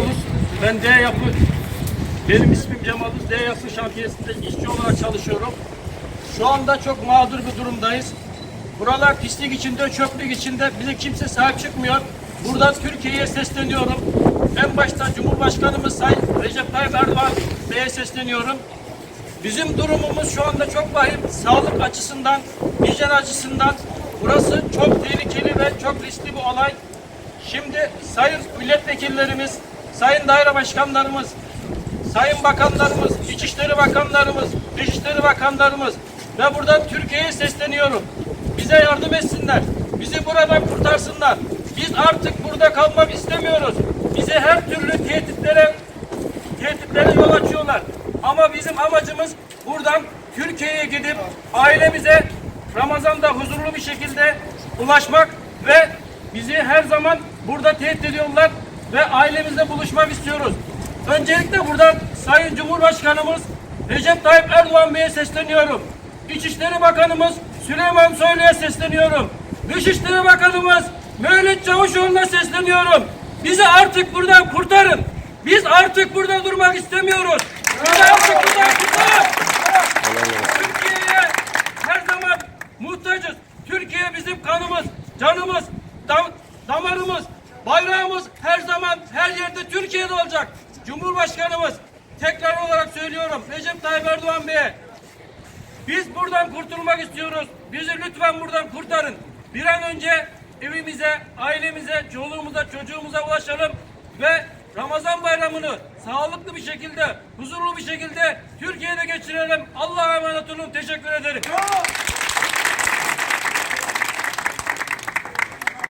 Cemaluz. Ben D yapı benim ismim Cemaluz. D yapı şantiyesinde işçi olarak çalışıyorum. Şu anda çok mağdur bir durumdayız. Buralar pislik içinde, çöplük içinde. Bize kimse sahip çıkmıyor. Buradan Türkiye'ye sesleniyorum. En başta Cumhurbaşkanımız Sayın Recep Tayyip Erdoğan Bey'e sesleniyorum. Bizim durumumuz şu anda çok vahim. Sağlık açısından, hijyen açısından burası çok tehlikeli ve çok riskli bir olay. Şimdi sayın milletvekillerimiz, sayın daire başkanlarımız, sayın bakanlarımız, İçişleri Bakanlarımız, Dışişleri Bakanlarımız ve buradan Türkiye'ye sesleniyorum. Bize yardım etsinler. Bizi buradan kurtarsınlar. Biz artık burada kalmak istemiyoruz. Bize her türlü tehditlere tehditlere yol açıyorlar. Ama bizim amacımız buradan Türkiye'ye gidip ailemize Ramazan'da huzurlu bir şekilde ulaşmak ve bizi her zaman burada tehdit ediyorlar ve ailemizle buluşmak istiyoruz. Öncelikle buradan Sayın Cumhurbaşkanımız Recep Tayyip Erdoğan Bey'e sesleniyorum. İçişleri Bakanımız Süleyman Soylu'ya sesleniyorum. Dışişleri Bakanımız Mevlüt Çavuşoğlu'na sesleniyorum. Bizi artık buradan kurtarın. Biz artık burada durmak istemiyoruz. Bizi artık buradan kurtarın. Türkiye'ye her zaman muhtacız. Türkiye bizim kanımız, canımız, dam- damarımız, bayrağımız her zaman her yerde Türkiye'de olacak. Cumhurbaşkanımız tekrar olarak söylüyorum Recep Tayyip Erdoğan Bey'e biz buradan kurtulmak istiyoruz. Bizi lütfen buradan kurtarın. Bir an önce evimize, ailemize, çoluğumuza, çocuğumuza ulaşalım ve Ramazan bayramını sağlıklı bir şekilde, huzurlu bir şekilde Türkiye'de geçirelim. Allah'a emanet olun. Teşekkür ederim.